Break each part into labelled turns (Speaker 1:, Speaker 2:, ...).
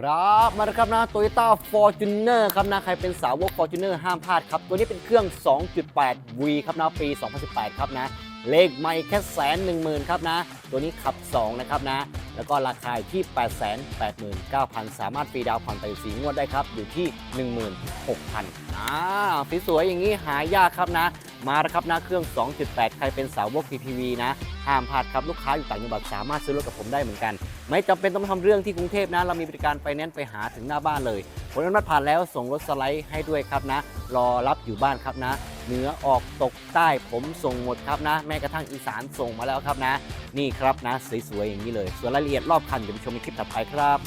Speaker 1: ครับมาแล้วครับนะ Toyota Fortuner ครับนะ ใครเป็นสาวก Fortuner ห้ามพลาดครับ ตัวนี้เป็นเครื่อง 2.8 V ครับนะ ปี 2018 ครับนะ เลขไม่แค่แสนหนึ่งหมื่นครับนะ ตัวนี้ขับ 2 นะครับนะ แล้วก็ราคาที่ 8 8 9 0 0 0 สามารถฟรีดาวน์ผ่อนไปสีงวดได้ครับ อยู่ที่ 16,000อ่าสวยๆอย่างนี้หายากครับนะ มาแล้วครับหนะเครื่อง 2.8 ใครเป็นสาวก PPV นะห้ามพลาดครับลูกค้าอยู่ต่างจังหวัดสามารถซื้อรถกับผมได้เหมือนกัน ไม่จำเป็นต้องทำเรื่องที่กรุงเทพนะ เรามีบริการไฟแนนซ์ไปหาถึงหน้าบ้านเลยผลอนุมัติผ่านแล้วส่งรถสไลด์ให้ด้วยครับนะ รอรับอยู่บ้านครับนะเหนือออกตกใต้ผมส่งหมดครับนะ แม้กระทั่งอีสานส่งมาแล้วครับนะ นี่ครับนะสวยๆอย่างนี้เลย ส่วนรายละเอียดรอบคันเดี๋ยวไปชมในคลิปถัดไปครับ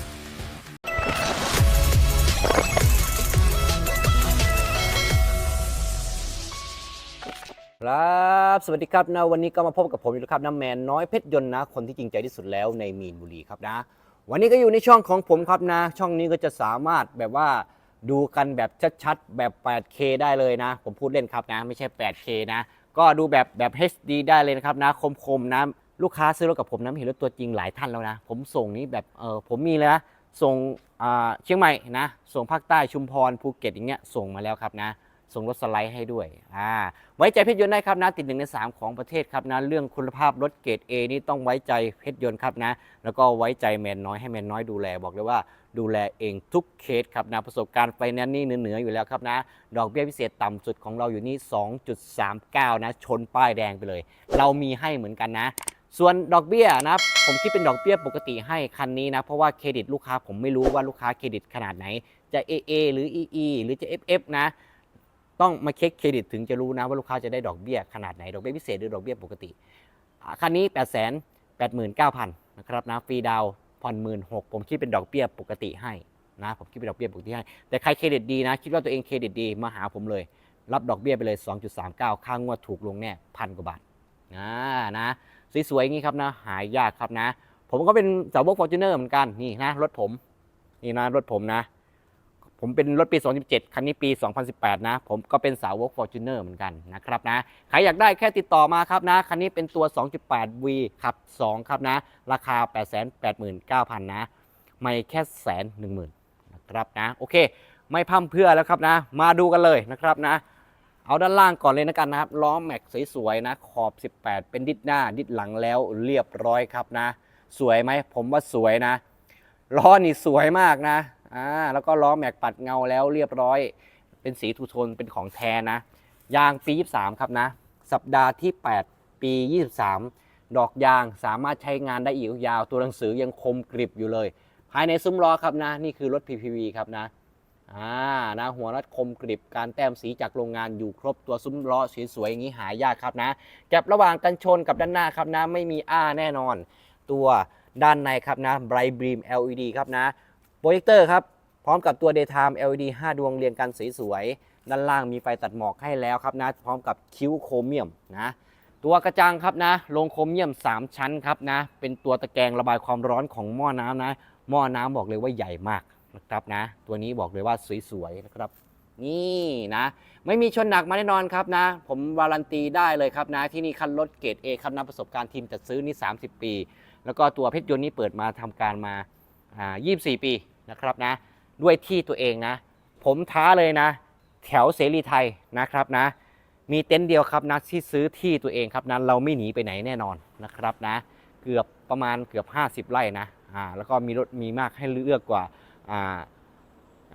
Speaker 1: ครับสวัสดีครับนะวันนี้ก็มาพบกับผมอีกแล้วครับน้ำแมนน้อยเพชรยนต์นะคนที่จริงใจที่สุดแล้วในมีนบุรีครับนะ วันนี้ก็อยู่ในช่องของผมครับนะ ช่องนี้ก็จะสามารถแบบว่าดูกันแบบชัดๆแบบ 8K ได้เลยนะ ผมพูดเล่นครับนะ ไม่ใช่ 8K นะ ก็ดูแบบแบบ HD ได้เลยนะครับนะคมๆนะลูกค้าซื้อรถกับผมนะเห็นรถตัวจริงหลายท่านแล้วนะ ผมส่งนี้แบบเออผมมีเลยนะส่งเชียงใหม่นะ ส่งภาคใต้ชุมพรภูเก็ตอย่างเงี้ยส่งมาแล้วครับนะ ส่งรถสไลด์ให้ด้วยอ่าไว้ใจเพชรยนต์ได้ครับนะติดหนึ่งใน 3 ของประเทศครับนะเรื่องคุณภาพรถเกรด A นี่ต้องไว้ใจเพชรยนต์ครับนะแล้วก็ไว้ใจแมนน้อยให้แมนน้อยดูแลบอกเลยว่าดูแลเองทุกเคสครับนะประสบการณ์ไฟแนนซ์นี่เหนือๆอยู่แล้วครับนะ ดอกเบี้ยพิเศษต่ำสุดของเราอยู่นี่ 2.39 นะชนป้ายแดงไปเลย เรามีให้เหมือนกันนะ ส่วนดอกเบี้ยนะผมคิดเป็นดอกเบี้ยปกติให้คันนี้นะ เพราะว่าเครดิตลูกค้าผมไม่รู้ว่าลูกค้าเครดิตขนาดไหน จะ AA หรือ EE หรือจะ FF นะ ต้องมาเช็คเครดิตถึงจะรู้นะว่าลูกค้าจะได้ดอกเบี้ยขนาดไหน ดอกเบี้ยพิเศษหรือดอกเบี้ยปกติคันนี้ 8 8 9 0 0 0นะครับนะฟรีดาวน์ผ่อนหมื่นหกผมคิดเป็นดอกเบี้ยปกติให้นะผมคิดเป็นดอกเบี้ยปกติให้แต่ใครเครดิตดีนะ คิดว่าตัวเองเครดิตดีมาหาผมเลย รับดอกเบี้ยไปเลย 2.39 ค่างวดถูกลงแน่พันกว่าบาทนะนะสวยๆอย่างนี้ครับนะหายยากครับนะ ผมก็เป็นสาวกฟอร์จูเนอร์เหมือนกันนี่นะรถผมนี่นะรถผมนะ ผมเป็นรถปี 2017 คันนี้ปี 2018 นะ ผมก็เป็นสาวก Fortuner เหมือนกันนะครับนะ ใครอยากได้แค่ติดต่อมาครับนะ คันนี้เป็นตัว 2.8 V ขับ 2 ครับนะ ราคา 889,000 นะ ไม่แค่แสนหนึ่งหมื่นนะครับนะ โอเค ไม่พร่ำเพื่อแล้วครับนะ มาดูกันเลยนะครับนะ เอาด้านล่างก่อนเลยนะกันนะครับ ล้อแม็กสวยๆนะ ขอบ 18 เป็นดิดหน้า ดิดหลังแล้วเรียบร้อยครับนะ สวยไหม ผมว่าสวยนะ ล้อนี่สวยมากนะ อ่าแล้วก็ล้อแม็กปัดเงาแล้วเรียบร้อย เป็นสีทูโทนเป็นของแท้นะ ยางปี 23 ครับนะ สัปดาห์ที่ 8 ปี 23 ดอกยางสามารถใช้งานได้อีกยาวตัวหนังสือยังคมกริบอยู่เลย ภายในซุ้มล้อครับนะ นี่คือรถ PPV ครับนะอ่านะหัวรัดคมกริบการแต้มสีจากโรงงานอยู่ครบตัวซุ้มล้อสวยๆอย่างนี้หายากครับนะแก็บระหว่างกันชนกับด้านหน้าครับนะ ไม่มีอ้าแน่นอน ตัวด้านในครับนะ Bright Beam LED ครับนะ โปรเจคเตอร์ครับ พร้อมกับตัว Daytime LED 5 ดวงเรียงกันสวยๆ ด้านล่างมีไฟตัดหมอกให้แล้วครับนะ พร้อมกับคิ้วโครเมียมนะตัวกระจังครับนะลงโครเมียม 3 ชั้นครับนะ เป็นตัวตะแกรงระบายความร้อนของหม้อน้ำนะ หม้อน้ำบอกเลยว่าใหญ่มากนะครับนะ ตัวนี้บอกเลยว่าสวยๆนะครับ นี่นะ ไม่มีชนหนักมาแน่นอนครับนะ ผมวารันตีได้เลยครับนะ ที่นี่คันรถเกรด A ครับนะประสบการณ์ทีมจัดซื้อนี่ 30 ปี แล้วก็ตัวเพชรยนต์นี่เปิดมาทำการมาอ่า24 ปี นะครับนะด้วยที่ตัวเองนะ ผมท้าเลยนะ แถวเสรีไทยนะครับนะ มีเต็นท์เดียวครับนะที่ซื้อที่ตัวเองครับนะเราไม่หนีไปไหนแน่นอนนะครับนะ เกือบประมาณเกือบ 50 ไร่นะอ่าแล้วก็มีรถมีมากให้เลือกกว่าอ่า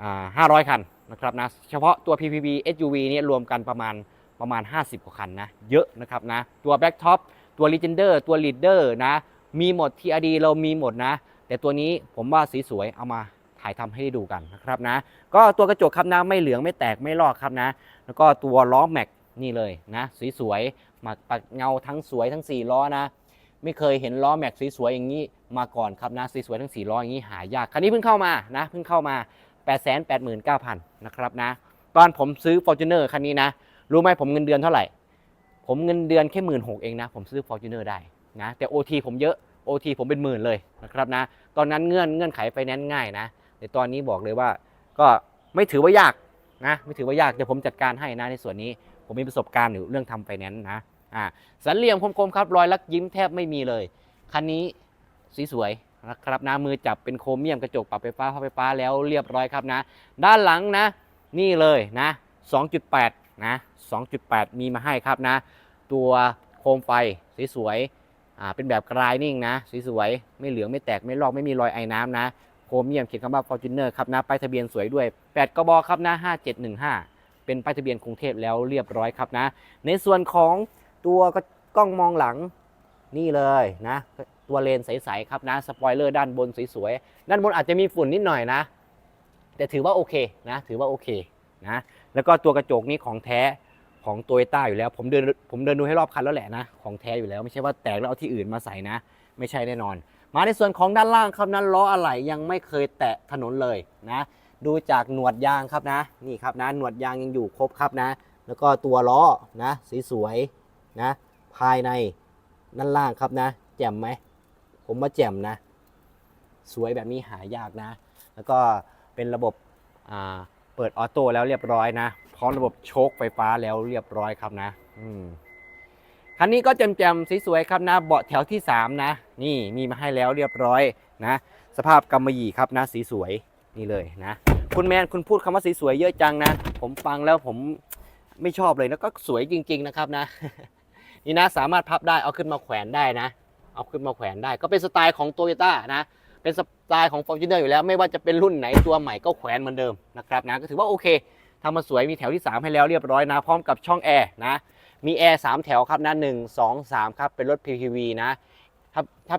Speaker 1: อ่า500 คันนะครับนะเฉพาะตัว PPV SUV เนี่ยรวมกันประมาณประมาณ 50 กว่าคันนะเยอะนะครับนะตัว Black Top ตัว Legender ตัว Leader นะมีหมด TRD เรามีหมดนะ แต่ตัวนี้ผมว่าสีสวยเอามาายทำให้ได้ดูกันนะครับนะ ก็ตัวกระจกครับนะไม่เหลืองไม่แตกไม่ลอกครับนะ แล้วก็ตัวล้อแม็กนี่เลยนะสวยหมักปัดเงาทั้งสวยทั้ง4ล้อนะ ไม่เคยเห็นล้อแม็กสวยๆอย่างนี้มาก่อนครับนะสวยๆทั้ง4ล้ออย่างนี้หายากคันนี้เพิ่งเข้ามานะเพิ่งเข้ามา 8 8 9 0 0 0นะครับนะตอนผมซื้อ Fortuner คันนี้นะ รู้ไหมผมเงินเดือนเท่าไหร่ ผมเงินเดือนแค่หมื่นหกเองนะ ผมซื้อ Fortuner ได้นะแต่ OT ผมเยอะ OT ผมเป็นหมื่นเลยนะครับนะตอนนั้นเงื่อนเงื่อนไขไฟแนนซ์ง่ายนะ แต่ตอนนี้บอกเลยว่า ก็ไม่ถือว่ายากนะไม่ถือว่ายากเดี๋ยวผมจัดการให้นะในส่วนนี้ผมมีประสบการณ์อยู่เรื่องทำไฟแนนซ์นะอ่าสันเหลี่ยมคมๆครับรอยลักยิ้มแทบไม่มีเลยคันนี้สีสวยนะครับนะมือจับเป็นโครเมียมกระจกปรับไฟฟ้าพับไฟฟ้าแล้วเรียบร้อยครับนะ ด้านหลังนะ นี่เลยนะ 2.8 นะ 2.8 มีมาให้ครับนะ ตัวโคมไฟสวยๆอ่าเป็นแบบกรายนิ่งนะสวยๆไม่เหลืองไม่แตกไม่ลอกไม่มีรอยไอ้น้ำนะ โครเมียมเขียนคำว่า Fortuner ครับนะป้ายทะเบียนสวยด้วย 8กบครับนะ5715 เป็นป้ายทะเบียนกรุงเทพแล้วเรียบร้อยครับนะ ในส่วนของตัวกล้องมองหลังนี่เลยนะตัวเลนใสๆครับนะสปอยเลอร์ด้านบนสวยๆด้านบนอาจจะมีฝุ่นนิดหน่อยนะ แต่ถือว่าโอเคนะถือว่าโอเคนะแล้วก็ตัวกระจกนี้ของแท้ของโตโยต้าอยู่แล้ว ผมเดินผมเดินดูให้รอบคันแล้วแหละนะ ของแท้อยู่แล้วไม่ใช่ว่าแตกแล้วเอาที่อื่นมาใส่นะ ไม่ใช่แน่นอน มาในส่วนของด้านล่างครับนั้นล้ออะไหล่ยังไม่เคยแตะถนนเลยนะดูจากหนวดยางครับนะนี่ครับนะหนวดยางยังอยู่ครบครับนะ แล้วก็ตัวล้อนะสีสวยนะภายในด้านล่างครับนะ แจ่มไหมผมว่าแจ่มนะ สวยแบบนี้หายากนะ แล้วก็เป็นระบบเปิดออโต้แล้วเรียบร้อยนะพร้อมระบบโชคไฟฟ้าแล้วเรียบร้อยครับนะ อืม คันนี้ก็แจมๆสวยๆครับนะเบาะแถวที่ 3 นะ นี่มีมาให้แล้วเรียบร้อยนะ สภาพกำมะหยี่ครับนะสีสวยนี่เลยนะ คุณแมนคุณพูดคำว่าสีสวยเยอะจังนะ ผมฟังแล้วผมไม่ชอบเลยนะก็สวยจริง ๆนะครับนะ นี่นะสามารถพับได้เอาขึ้นมาแขวนได้นะ เอาขึ้นมาแขวนได้ ก็เป็นสไตล์ของโตโยต้านะเป็นสไตล์ของ Fortuner อยู่แล้ว ไม่ว่าจะเป็นรุ่นไหนตัวใหม่ก็แขวนเหมือนเดิมนะครับนะก็ถือว่าโอเคทำมาสวยมีแถวที่ 3 ให้แล้วเรียบร้อยนะ พร้อมกับช่องแอร์นะ มีแอร์3แถวครับนะ1 2 3ครับ เป็นรถ PPV นะถ้าถ้า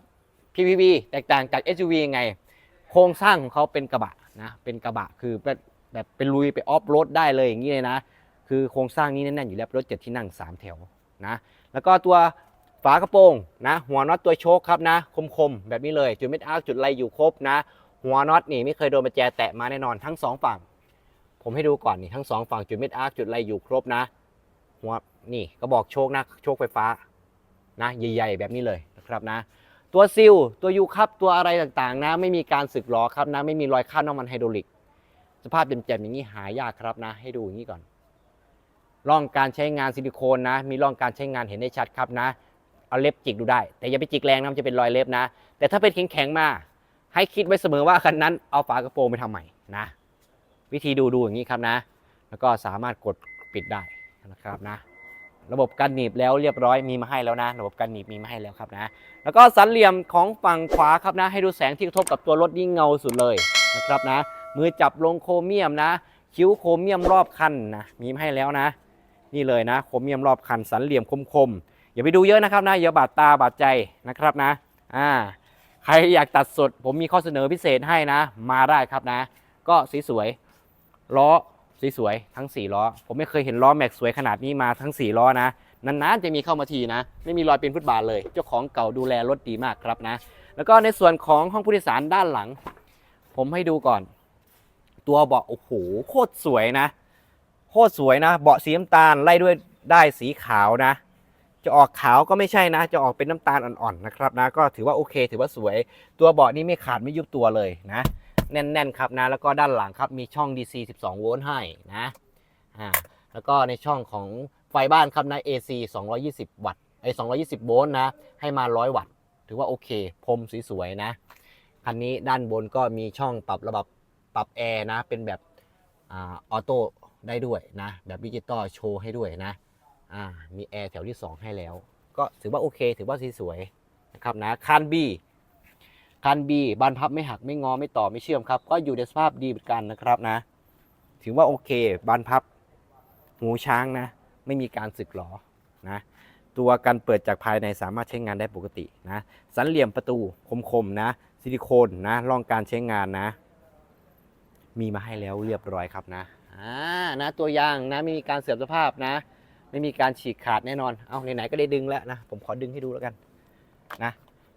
Speaker 1: PPV แตกต่างจาก SUV ยังไง โครงสร้างของเขาเป็นกระบะนะเป็นกระบะคือแบบแบบเป็นลุยไปออฟโรดได้เลยอย่างนี้เลยนะ คือโครงสร้างนี้แน่นๆอยู่แล้วรถเจ็ดที่นั่ง3แถวนะแล้วก็ตัวฝากระโปรงนะหัวน็อตตัวโชคครับนะคมๆแบบนี้เลยจุดเม็ดอาร์จุดไรอยู่ครบนะ หัวน็อตนี่ไม่เคยโดนประแจแตะมาแน่นอนทั้งสองฝั่ง ผมให้ดูก่อนนี่ทั้งสองฝั่งจุดเม็ดอาร์จุดไรอยู่ครบนะ หัวนี่ก็บอกโชคนะโชคไฟฟ้านะใหญ่ๆแบบนี้เลยนะครับนะ ตัวซิลตัวยูครับตัวอะไรต่างๆ นะ ไม่มีการสึกหรอครับนะ ไม่มีรอยคราบน้ำมันไฮดรอลิก สภาพเต็มๆอย่างนี้หายากครับนะ ให้ดูอย่างนี้ก่อนร่องการใช้งานซิลิโคนนะ มีร่องการใช้งานเห็นได้ชัดครับนะ เอาเล็บจิกดูได้ แต่อย่าไปจิกแรงนะมันจะเป็นรอยเล็บนะ แต่ถ้าเป็นแข็งๆมา ให้คิดไว้เสมอว่าคันนั้นเอาฝากระโปรงไปทำใหม่นะ วิธีดูดูอย่างนี้ครับนะ แล้วก็สามารถกดปิดได้ นะครับนะระบบกันหนีบแล้วเรียบร้อยมีมาให้แล้วนะ ระบบกันหนีบมีมาให้แล้วครับนะ แล้วก็สันเหลี่ยมของฝั่งขวาครับนะ ให้ดูแสงที่กระทบกับตัวรถยิ่งเงาสุดเลยนะครับนะ มือจับลงโครเมียมนะ คิ้วโครเมียมรอบคันนะมีมาให้แล้วนะ นี่เลยนะโครเมียมรอบคัน สันเหลี่ยมคมๆอย่าไปดูเยอะนะครับนะอย่าบาดตาบาดใจนะครับนะอ่าใครอยากตัดสดผมมีข้อเสนอพิเศษให้นะ มาได้ครับนะ ก็สีสวยล้อ สวยๆทั้ง 4 ล้อ ผมไม่เคยเห็นล้อแม็กสวยขนาดนี้มาทั้ง 4 ล้อนะนานๆจะมีเข้ามาทีนะ ไม่มีรอยเป็นฟุตบาทเลย เจ้าของเก่าดูแลรถดีมากครับนะ แล้วก็ในส่วนของห้องผู้โดยสารด้านหลัง ผมให้ดูก่อน ตัวเบาะโอ้โหโคตรสวยนะ โคตรสวยนะ เบาะสีน้ำตาลไล่ด้วยได้สีขาวนะ จะออกขาวก็ไม่ใช่นะ จะออกเป็นน้ำตาลอ่อนๆนะครับนะ ก็ถือว่าโอเค ถือว่าสวย ตัวเบาะนี่ไม่ขาดไม่ยุบตัวเลยนะ แน่นๆครับนะแล้วก็ด้านหลังครับมีช่อง DC 12 โวลต์ให้นะอ่าแล้วก็ในช่องของไฟบ้านครับนะ AC 220 วัตต์ไอ้220 โวลต์นะให้มา 100 วัตต์ ถือว่าโอเคพรมสวยๆนะคันนี้ด้านบนก็มีช่องปรับระบบปรับแอร์นะเป็นแบบอ่าออโต้ได้ด้วยนะแบบดิจิตอลโชว์ให้ด้วยนะอ่ามีแอร์แถวที่ 2 ให้แล้ว ก็ถือว่าโอเค ถือว่าสวยๆนะครับนะคันบี คันบีบานพับไม่หักไม่งอไม่ต่อไม่เชื่อมครับ ก็อยู่ในสภาพดีเหมือนกันนะครับนะ ถือว่าโอเค บานพับหูช้างนะ ไม่มีการสึกหรอนะ ตัวกันเปิดจากภายในสามารถใช้งานได้ปกตินะ สันเหลี่ยมประตูคมๆนะ ซิลิโคนนะรองการใช้งานนะ มีมาให้แล้วเรียบร้อยครับนะอ่านะตัวยางนะไม่มีการเสื่อมสภาพนะ ไม่มีการฉีกขาดแน่นอน เอาไหนๆก็ได้ดึงแล้วนะ ผมขอดึงให้ดูแล้วกันนะ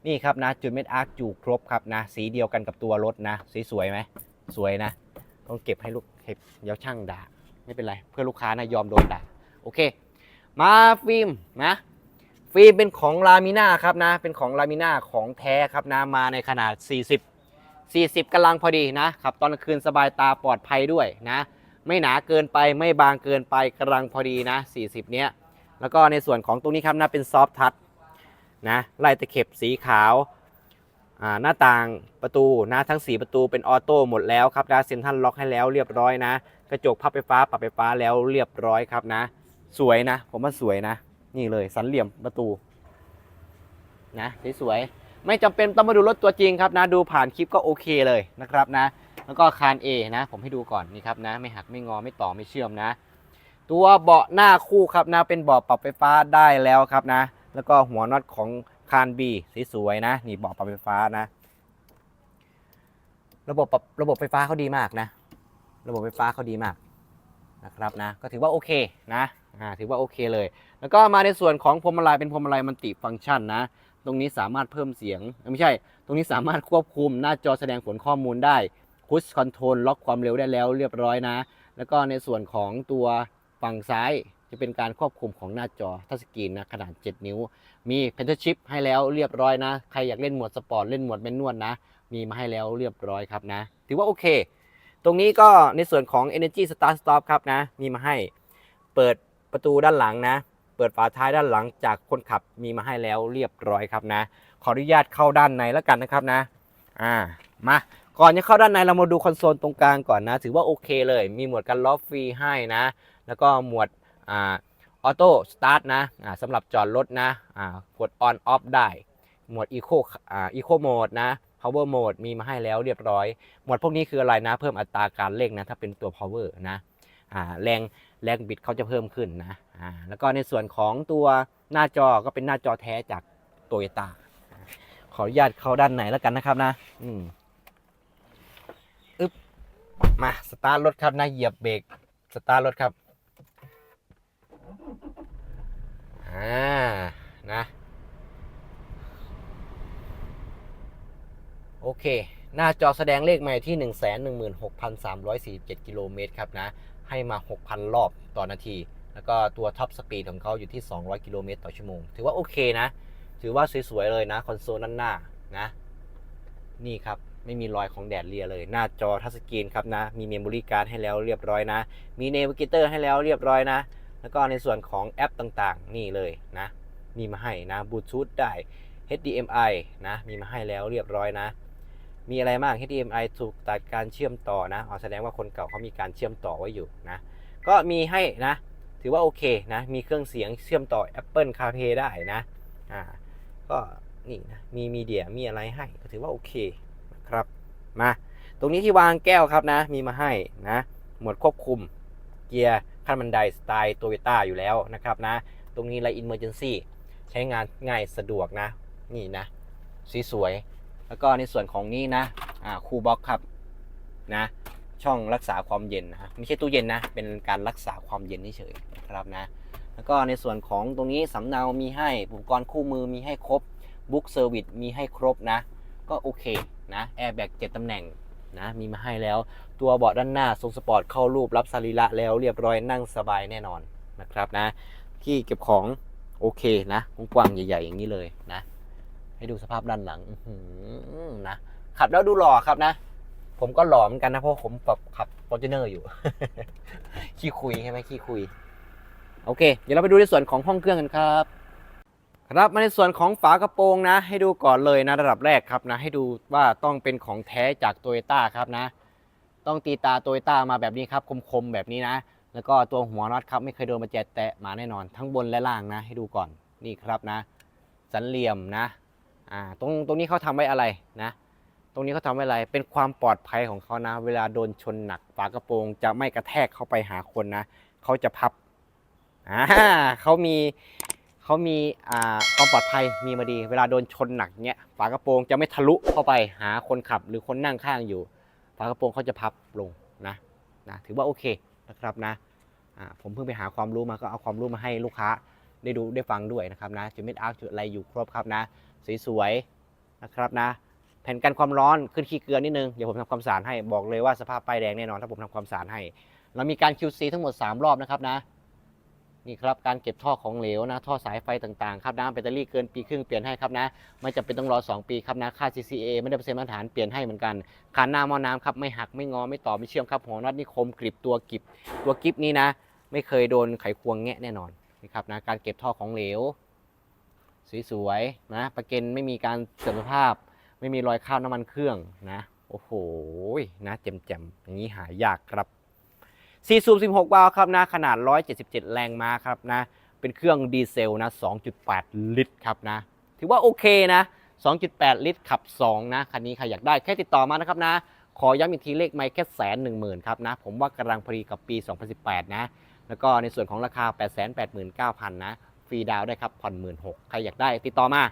Speaker 1: นี่ครับนะจุดเม็ดอาร์คอยู่ครบครับนะสีเดียวกันกับตัวรถนะสีสวยไหมสวยนะ ต้องเก็บให้ลูกเก็บเดี๋ยวช่างด่าไม่เป็นไร เพื่อลูกค้านะยอมโดนด่าโอเค มาฟิล์มนะฟิล์มเป็นของลามิน่าครับนะ เป็นของลามิน่าของแท้ครับนะมาในขนาด 40 40กำลังพอดีนะขับตอนกลางคืนสบายตาปลอดภัยด้วยนะ ไม่หนาเกินไปไม่บางเกินไปกำลังพอดีนะ 40 เนี้ยแล้วก็ในส่วนของตรงนี้ครับนะเป็นซอฟทัช นะไล่ตะเข็บสีขาวาหน้าต่างประตูนะทั้ง 4 ประตูเป็นออโต้หมดแล้วครับนะเซ็นทรัลล็อกให้แล้วเรียบร้อยนะ กระจกพับไฟฟ้าปรับไฟฟ้าแล้วเรียบร้อยครับนะ สวยนะ ผมว่าสวยนะ นี่เลยสันเหลี่ยมประตูนะสวยๆไม่จำเป็นต้องมาดูรถตัวจริงครับนะ ดูผ่านคลิปก็โอเคเลยนะครับนะ แล้วก็คาน A นะ ผมให้ดูก่อนนี่ครับนะ ไม่หักไม่งอไม่ต่อไม่เชื่อมนะ ตัวเบาะหน้าคู่ครับนะเป็นเบาะปรับไฟฟ้าได้แล้วครับนะ แล้วก็หัวน็อตของคาน B สวยๆนะ นี่เบาะปรับไฟฟ้านะ ระบบปรับระบบไฟฟ้าเขาดีมากนะ ระบบไฟฟ้าเขาดีมากนะครับนะ ก็ถือว่าโอเคนะอ่าถือว่าโอเคเลย แล้วก็มาในส่วนของพวงมาลัยเป็นพวงมาลัยมันติฟังก์ชันนะ ตรงนี้สามารถเพิ่มเสียง ไม่ใช่ ตรงนี้สามารถควบคุมหน้าจอแสดงผลข้อมูลได้คุชคอนโทรลล็อกความเร็วได้แล้วเรียบร้อยนะ แล้วก็ในส่วนของตัวฝั่งซ้าย จะเป็นการควบคุมของหน้าจอทัชสกรีนนะขนาด 7 นิ้ว มีเพนเทอร์ชิพให้แล้วเรียบร้อยนะ ใครอยากเล่นโหมดสปอร์ตเล่นโหมดแมนนวลนะ มีมาให้แล้วเรียบร้อยครับนะ ถือว่าโอเค ตรงนี้ก็ในส่วนของ Energy Start Stop ครับนะ มีมาให้เปิดประตูด้านหลังนะ เปิดฝาท้ายด้านหลังจากคนขับมีมาให้แล้วเรียบร้อยครับนะ ขออนุญาตเข้าด้านในแล้วกันนะครับนะ อ่า มา ก่อนจะเข้าด้านในเรามาดูคอนโซลตรงกลางก่อนนะ ถือว่าโอเคเลย มีหมวดกันล็อกฟรีให้นะ แล้วก็หมวด ออโต้สตาร์ทนะสำหรับจอดรถนะกดออนออฟได้ หมวด Eco อ่า Eco Mode นะ Power Mode มีมาให้แล้วเรียบร้อย หมวดพวกนี้คืออะไรนะ เพิ่มอัตราการเร่งนะ ถ้าเป็นตัว Power นะแรงแรงบิดเขาจะเพิ่มขึ้นนะแล้วก็ในส่วนของตัวหน้าจอก็เป็นหน้าจอแท้จากโตโยต้าขออนุญาตเข้าด้านไหนแล้วกันนะครับนะอืมอึ๊บมาสตาร์ทรถครับนะเหยียบเบรกสตาร์ทรถครับ อ่า นะ โอเค หน้าจอแสดงเลขใหม่ที่ 116,347 กิโลเมตรครับนะ ให้มา 6,000 รอบต่อนาที แล้วก็ตัวท็อปสปีดของเขาอยู่ที่ 200 กิโลเมตรต่อชั่วโมง ถือว่าโอเคนะ ถือว่าสวยๆเลยนะ คอนโซลด้านหน้านะ นี่ครับไม่มีรอยของแดดเลียเลย หน้าจอทัชสกรีนครับนะ มีเมมโมรี่การ์ดให้แล้วเรียบร้อยนะ มีเนวิเกเตอร์ให้แล้วเรียบร้อยนะ แล้วก็ในส่วนของแอปต่างๆ นี่เลยนะ มีมาให้นะบลูทูธได้ HDMI นะ มีมาให้แล้วเรียบร้อยนะ มีอะไรมาก HDMI ถูกตัดการเชื่อมต่อนะอ๋อแสดงว่าคนเก่าเขามีการเชื่อมต่อไว้อยู่นะ ก็มีให้นะ ถือว่าโอเคนะ มีเครื่องเสียงเชื่อมต่อ Apple CarPlay ได้นะ อ่า ก็นี่นะ มีมีเดีย มีอะไรให้ ก็ถือว่าโอเคนะครับ มา ตรงนี้ที่วางแก้วครับนะ มีมาให้นะ หมวดควบคุม เกียร์ ขั้นบันไดสไตล์โตโยต้าอยู่แล้วนะครับนะ ตรงนี้ไลน์อินเมอร์เจนซี่ใช้งานง่ายสะดวกนะ นี่นะสสวยแล้วก็ในส่วนของนี้นะอ่าคูลบ็อกครับนะช่องรักษาความเย็นนะไม่ใช่ตู้เย็นนะ เป็นการรักษาความเย็นเฉยๆนะครับนะ แล้วก็ในส่วนของตรงนี้สำเนามีให้อุปกรณ์คู่มือมีให้ครบบุ๊กเซอร์วิสมีให้ครบนะ ก็โอเคนะแอร์แบ็กเจ็ดตำแหน่ง นะมีมาให้แล้ว ตัวเบาะด้านหน้าทรงสปอร์ตเข้ารูปรับสรีระแล้วเรียบร้อยนั่งสบายแน่นอนนะครับนะ ที่เก็บของโอเคนะกว้างใหญ่ๆ อย่างนี้เลยนะ ให้ดูสภาพด้านหลังนะขับแล้วดูหล่อครับนะ ผมก็หล่อเหมือนกันนะเพราะผมแบบขับฟอร์จูเนอร์อยู่ ขี้คุยใช่ไหมขี้คุย โอเค เดี๋ยวเราไปดูในส่วนของห้องเครื่องกันครับ ครับมาในส่วนของฝากระโปรงนะ ให้ดูก่อนเลยนะระดับแรกครับนะ ให้ดูว่าต้องเป็นของแท้จากโตโยต้าครับนะ ต้องตีตาโตโยต้ามาแบบนี้ครับ คมๆแบบนี้นะ แล้วก็ตัวหัวน็อตครับไม่เคยโดนมาแจแตะมาแน่นอน ทั้งบนและล่างนะ ให้ดูก่อนนี่ครับนะ สันเหลี่ยมนะอ่าตรงตรงนี้เขาทำไว้อะไรนะ ตรงนี้เขาทำไว้อะไรเป็นความปลอดภัยของเขานะ เวลาโดนชนหนักฝากระโปรงจะไม่กระแทกเข้าไปหาคนนะเขาจะพับอ่าเขามี เขามีอ่าความปลอดภัยมีมาดี เวลาโดนชนหนักเนี้ยฝากระโปรงจะไม่ทะลุเข้าไปหาคนขับหรือคนนั่งข้างอยู่ ฝากระโปรงเขาจะพับลงนะนะถือว่าโอเคนะครับนะอ่าผมเพิ่งไปหาความรู้มาก็เอาความรู้มาให้ลูกค้าได้ดูได้ฟังด้วยนะครับนะจุดเม็ดอาร์คจุดอะไรอยู่ครบครับนะสวยๆนะครับนะ แผ่นกันความร้อนขึ้นขี้เกลือนิดนึงเดี๋ยวผมทำความสะอาดให้บอกเลยว่าสภาพป้ายแดงแน่นอนถ้าผมทำความสะอาดให้ เรามีการ QC ทั้งหมด 3 รอบนะครับนะ นี่ครับการเก็บท่อของเหลวนะท่อสายไฟต่างๆครับนะแบตเตอรี่เกินปีครึ่งเปลี่ยนให้ครับนะไม่จำเป็นต้องรอ 2 ปีครับนะค่า CCA ไม่ได้เปอร์เซ็นต์มาตรฐานเปลี่ยนให้เหมือนกันคานหน้าหม้อน้ำครับไม่หักไม่งอไม่ต่อไม่เชื่อมครับหัวน็อตนี่คมกริบตัวกริบตัวกริบนี้นะ ไม่เคยโดนไขควงแงะแน่นอนนี่ครับนะการเก็บท่อของเหลว สวยๆนะประเกันไม่มีการเสื่อมสภาพ ไม่มีรอยคราบน้ำมันเครื่องนะโอ้โหนะแจ่มๆอย่างนี้หายากครับ 4สูบ16 วาล์วครับนะขนาด 177 แรงม้าครับนะเป็นเครื่องดีเซลนะ 2.8 ลิตรครับนะ ถือว่าโอเคนะ 2.8 ลิตรขับ 2 นะ คันนี้ใครอยากได้แค่ติดต่อมานะครับนะ ขอย้ำอีกทีเลขไม่แค่แสนหนึ่งหมื่นครับนะ ผมว่ากำลังพอดีกับปี 2018 นะ แล้วก็ในส่วนของราคา 889,000 นะ ฟรีดาวน์ได้ครับผ่อน16,000ใครอยากได้ติดต่อมา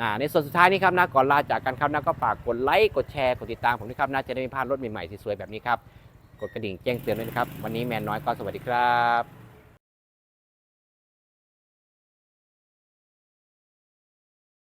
Speaker 1: อ่าในส่วนสุดท้ายนี้ครับนะก่อนลาจากกันครับนะก็ฝากกดไลค์กดแชร์กดติดตามผมด้วยครับนะจะได้ไม่พลาดรถใหม่ๆสวยๆแบบนี้ครับ กดกระดิ่งแจ้งเตือนด้วยนะครับ วันนี้แมนน้อยก็สวัสดีครับ